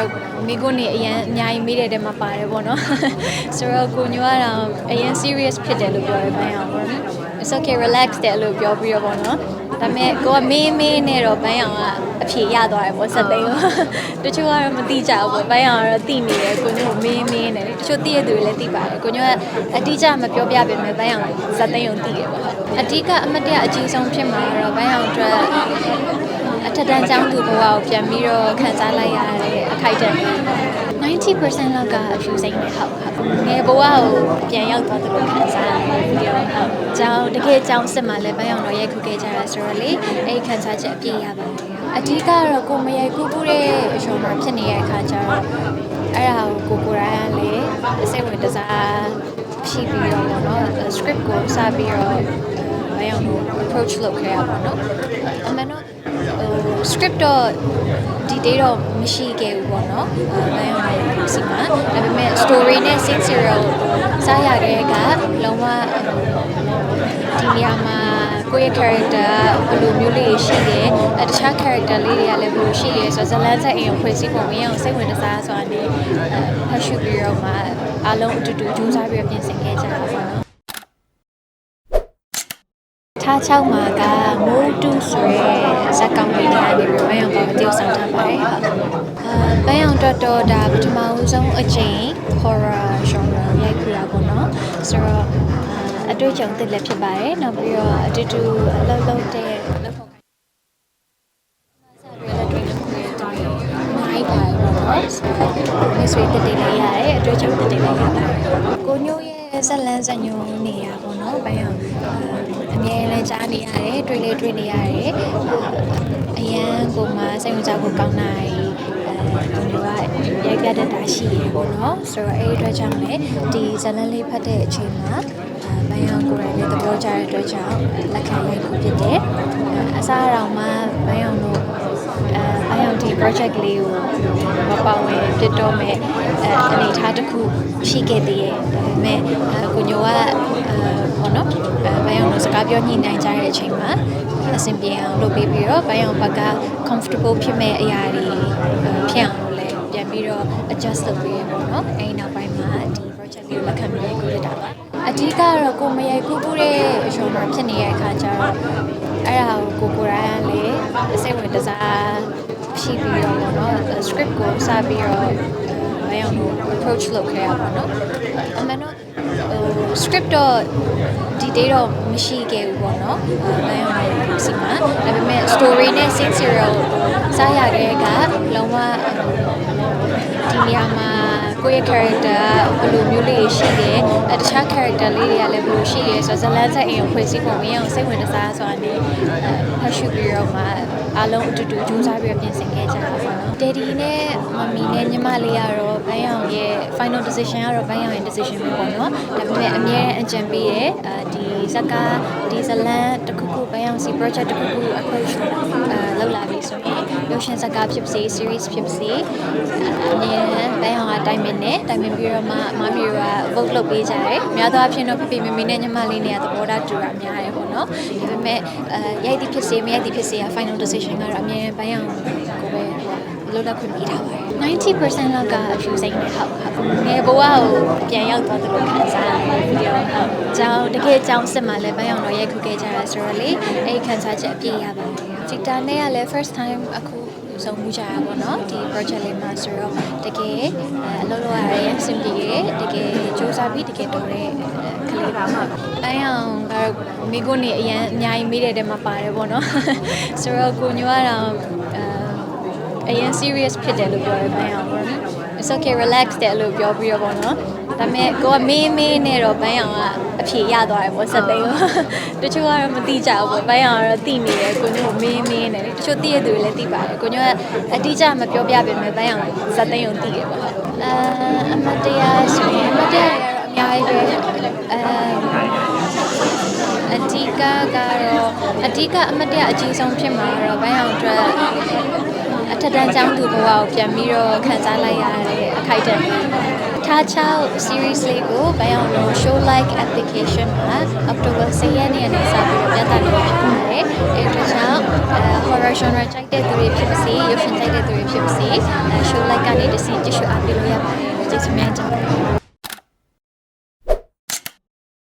ကတော့မိကုန်းနေအရင်အများကြီးမေးတဲ့တဲမှာပါတယ်ပေါ့နော်ဆိုတော့ကိုညိုကတော့အရင် serious ဖြစ်တယ်လို့ပြောရပန်းအောင်ပေါ့နော် it's okay relax တယ်လို့ပြောပြီးတော့ပေါ့နော်ဒါပေမဲ့ကိုကမေးမေးနေတော့ဘန်းအောင်ကအဖြေရသွားတယ်ပေါ့စက်သိန်းကိုတချို့ကတော့မသိကြဘူးပေါ့ဘန်းအောင်ကတော့သိနေတယ်ကိုညိုမေးမေးနေတယ်တချို့သိရသူတွေလည်းသိပါတယ်ကိုညိုကအတိအကျမပြောပြပေမဲ့ဘန်းအောင်စက်သိန်းကိုသိတယ်ပေါ့အဓိကအမတ်တရအကြီးဆုံးဖြစ်မှာတော့ဘန်းအောင်အတွက် အထက်တန်းကျောင်းသူဘဝကိုပြန်ပြီးတော့ခန်းစားလိုက်ရတဲ့အခိုက်အတန့်90%လောက်ကအဖြူစိမ့်နေဟုတ်ဟုတ်ငယ်ဘဝကိုပြန်ရောက်သွားသလိုခံစားရတယ်ပြီးတော့ဟုတ်ကျောင်းတကယ်ကျောင်းစစ်မှလည်းဘယ်အောင်တော့ရိုက်ခုခဲ့ကြရဆိုတော့လေအဲ့ဒီခံစားချက်အပြည့်ရပါတယ်အဓိကတော့ကိုမရိုက်ခုခုတဲ့ရုံမှာဖြစ်နေတဲ့အခါကျတော့အဲ့ဒါကိုကိုကိုရိုင်းကလေစိတ်ဝင်တစားရှိပြီးတော့ပေါ့နော် script ကိုစပြီးတော့ဘယ်အောင်လို့ approach လုပ်ခဲ့ရပါတော့အမှန်တော့ဟို script တော့ဒီ day တော့မရှိခဲ့ဘူးပေါ့နော်။အဲဘယ်အောင်လဲစီမံဒါပေမဲ့ story နဲ့ scene serial စားရခဲ့ကလုံးဝဒီနေရာမှာကိုယ့်ရဲ့ character ဘယ်လိုမျိုးလေးရှိတယ်အဲတခြား character လေးတွေကလည်းဘယ်လိုရှိရဲဆိုတော့ဇလန်းဆက်အိမ်ကိုဖွဲ့စည်းပုံဝင်အောင်စိတ်ဝင်စားဆိုတာနဲ့ဖတ်ရှုပြီးတော့မှအားလုံးအတူတူကြိုးစားပြီးတော့ပြင်ဆင်ခဲ့ကြတာပေါ့နော် ထားချောက်မှာကမိုးတူဆိုရဲဇက်ကောင်လေးတွေကနေပြီးဘန်းအောင်ပေါ်တည်ဆောင်ထားပါတယ်ဟုတ်အာဘန်းအောင်တော်တော်ဒါပထမဦးဆုံးအချိန် horror genre ရိုက်ခူတာပေါ့နော်ဆိုတော့အာအတွေ့အကြုံသစ်လည်းဖြစ်ပါတယ်နောက်ပြီးတော့အတူတူအလုပ်လုပ်တဲ့လုပ်ဖို့နိုင်ပါတော့မိတ်ဆွေတက်တယ်လည်းရတယ်အတွေ့အကြုံတက်တယ်လည်းရတယ်ကိုညို့ရဲ့ဇက်လန်းဇက်ညိုနေရပေါ့နော်ဘန်းအောင် အမြဲတမ်းကြားနေရတယ်တွေ့လေတွေ့နေရတယ်အရန်ကိုမှစိတ်ဝင်စားဖို့ကောင်းတာအဲကိုညိုကရိုက်ပြတတ်တာရှိရပေါ့နော်ဆိုတော့အဲ့ဒီအတွက်ကြောင့်လည်းဒီဇက်လန်းလေးဖတ်တဲ့အချိန်မှာဘန်းအောင်ကိုယ်တိုင်လည်းသဘောကျတဲ့အတွက်ကြောင့်လက်ခံရိုက်ဖို့ဖြစ်တယ်အစားအတော်မှာဘန်းအောင်တို့ အဲဘန်းအောင်ဒီ project လေးကိုမပါဝင်ဖြစ်တော့မဲ့အဲအနေအထားတစ်ခုရှိခဲ့သေးရဲ့ဒါပေမဲ့အဲကိုညိုကအဲပေါ့နော်အဲဘန်းအောင်တို့စကားပြောညှိနှိုင်းကြတဲ့အချိန်မှာအဆင်ပြေအောင်လုပ်ပေးပြီးတော့ဘန်းအောင်ဘက်က comfortable ဖြစ်မဲ့အရာတွေဖြစ်အောင်လို့လည်းပြန်ပြီးတော့ adjust လုပ်ပေးရပေါ့နော်အဲဒီနောက်ပိုင်းမှာဒီ project လေးကိုလက်ခံပြီးရိုက်ကူးရတာပါအဓိကတော့ကိုမရိုက်ကူးကူးတဲ့ရုံမှာဖြစ်နေတဲ့အခါကျတော့အဲ့ဒါကိုကိုကိုရိုင်းကလေစိတ်ဝင်တစား ရှိပြီးတော့ပေါ့နော် script ကိုစပြီးတော့ဘယ်အောင်လို့ approach လုပ်ခဲ့ရပါတော့အမှန်တော့ဟို script တော့ဒီ day တော့မရှိခဲ့ဘူးပေါ့နော်ဘယ်အောင်လို့စီမံဒါပေမဲ့ story နဲ့ scene serial စားရခဲ့ကလုံးဝဒီနေရာမှာကိုယ့်ရဲ့ character ဘယ်လိုမျိုးလေးရှိတယ်အဲတခြား character လေးတွေကလည်းဘယ်လိုရှိရဲဆိုတော့ဇလန်းဆက်အိမ်ကိုဖွဲ့စည်းပုံဝင်အောင်စိတ်ဝင်စားဆိုတာနဲ့ဖတ်ရှုပြီးတော့မှ အားလုံးအတူတူကြိုးစားပြီးပြင်ဆင်ခဲ့ကြတာပေါ့နော်။ Daddy နဲ့မမီနဲ့ညီမလေးကတော့ဘန်းအောင်ရဲ့ final decision ကတော့ဘန်းအောင်ရဲ့ decision ပဲပေါ့နော်။ဒါပေမဲ့အမြဲအကြံပေးရဲအဲဒီဇက်ကားဒီဇလန်းတစ်ခုခုဘန်းအောင်စီ project တစ်ခုခု approach အဲလောက်လာပြီဆိုရင်ရုပ်ရှင်ဇက်ကားဖြစ်စေ series ဖြစ်စေအမြဲဘန်းအောင်က တိုင်ပင်နဲ့တိုင်ပင်ပြီးတော့မှမမီက vote လုပ်ပေးကြတယ်။များသောအားဖြင့်တော့ဖေဖေမမေနဲ့ညီမလေးနဲ့သဘောထားတူတာများတယ်ပေါ့နော်။ဒါပေမဲ့အဲရိုက်သည်ဖြစ်စေမရိုက်သည်ဖြစ်စေက final decision ကတော့အမြဲဘန်းအောင်ကိုပဲဟိုလောလက်ခွင့်ပေးထားပါတယ်90%လောက်ကအဖြူစိမ့်နေဟုတ်ဟုတ်ငယ်ဘဝကိုပြန်ရောက်သွားသလိုခံစားရတယ်ပြီးတော့ဟုတ်ကျောင်းတကယ်ကျောင်းစစ်မှလည်းဘန်းအောင်တော့ရိုက်ခုခဲ့ကြရဆိုတော့လေအဲ့ဒီခံစားချက်အပြည့်ရပါတယ်ဒီတာနဲ့ကလည်း first time အခု ဆုံးမှုကြရပါတော့ဒီ project လေးမှာဆိုတော့တကယ်အလုပ်လုပ်ရတဲ့စင်ပြေရဲ့တကယ်စူးစမ်းပြီးတကယ်တော်တဲ့ကလေးပါမှာအဲအောင်ကတော့မိကုန်းနေအရင်အများကြီးမေးတဲ့တဲမှာပါတယ်ပေါ့နော်ဆိုတော့ကိုညိုကတော့အဲအရင် serious ဖြစ်တယ်လို့ပြောရပန်းအောင်ပေါ့နော် it's okay relax တယ်လို့ပြောပြီးတော့ပေါ့နော် ဒါပေမဲ့ကိုကမေးမေးနေတော့ဘန်းအောင်ကအဖြေရသွားတယ်ပေါ့စက်သိန်းကိုတချို့ကတော့မသိကြဘူးပေါ့ဘန်းအောင်ကတော့သိနေတယ်ကိုညိုမေးမေးနေတယ်တချို့သိရသူတွေလည်းသိပါတယ်ကိုညိုကအတိအကျမပြောပြပေမဲ့ဘန်းအောင်စက်သိန်းကိုသိတယ်ပေါ့အာအမတရားဆိုရင်အမတရားရတော့အများကြီးပဲအဲအဓိကကတော့အဓိကအမတရားအကြီးဆုံးဖြစ်မှာတော့ဘန်းအောင်အတွက်အထက်တန်းကျောင်းသူဘဝကိုပြန်ပြီးတော့ခန်းစားလိုက်ရတဲ့အခိုက်အတန့် ထ Cha Cha series လေးကိုဘယ်အောင်လို့ show like application မှာ October 10ရက်နေ့ကနေစပြီးတော့ပြသလို့ဖြစ်ပါတယ်။အဲဒါကြောင့်အဲ horror genre ကြိုက်တဲ့သူတွေဖြစ်ပါစေရုပ်ရှင်ကြိုက်တဲ့သူတွေဖြစ်ပါစေအဲ show like ကနေတစ်စီကြည့်ရှုအားပေးလို့ရပါတယ်လို့ကျေးဇူးများတင်ပါတယ်